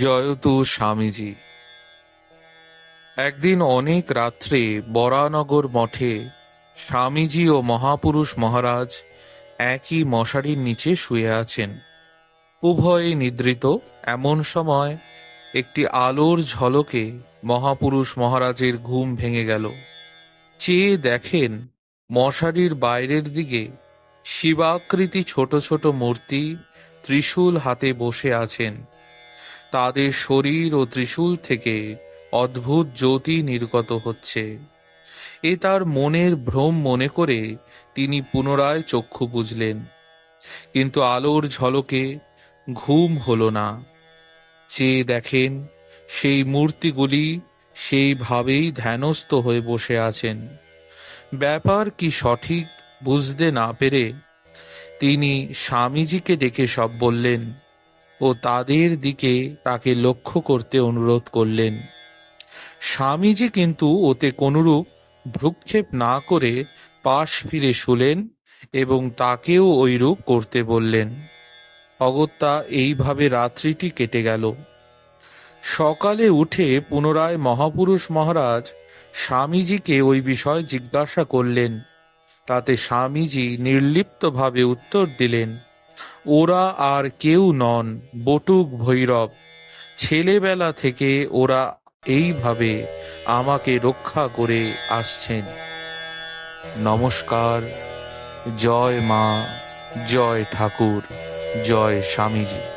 জয়তু স্বামীজি। একদিন অনেক রাত্রে বরানগর মঠে স্বামীজি ও মহাপুরুষ মহারাজ একই মশারির নিচে শুয়ে আছেন। উভয়ে নিদ্রিত, এমন সময় একটি আলোর ঝলকে মহাপুরুষ মহারাজের ঘুম ভেঙে গেল। চেয়ে দেখেন মশারির বাইরের দিকে শিবাকৃতি ছোট ছোট মূর্তি ত্রিশূল হাতে বসে আছেন। তাদের শরীর ও ত্রিশূল থেকে অদ্ভুত জ্যোতি নির্গত হচ্ছে। এ তার মনের ভ্রম মনে করে তিনি পুনরায় চক্ষু বুঝলেন। কিন্তু আলোর ঝলকে ঘুম হলো না। চেয়ে দেখেন, সেই মূর্তিগুলি সেইভাবেই ধ্যানস্থ হয়ে বসে আছেন। ব্যাপার কি সঠিক বুঝতে না পেরে তিনি স্বামীজিকে ডেকে সব বললেন ও তাদের দিকে তাকে লক্ষ্য করতে অনুরোধ করলেন। স্বামীজি কিন্তু ওতে কোনরূপ ভ্রুক্ষেপ না করে পাশ ফিরে শুলেন এবং তাকেও ঐরূপ করতে বললেন। অগত্যা এইভাবে রাত্রিটি কেটে গেল। সকালে উঠে পুনরায় মহাপুরুষ মহারাজ স্বামীজিকে ওই বিষয় জিজ্ঞাসা করলেন। তাতে স্বামীজি নির্লিপ্তভাবে উত্তর দিলেন ওরা আর কেউ নন বটুক ভৈরব। ছেলেবেলা থেকে ওরা এইভাবে আমাকে রক্ষা করে আসছেন। নমস্কার, জয় মা, জয় ঠাকুর, জয় স্বামীজি।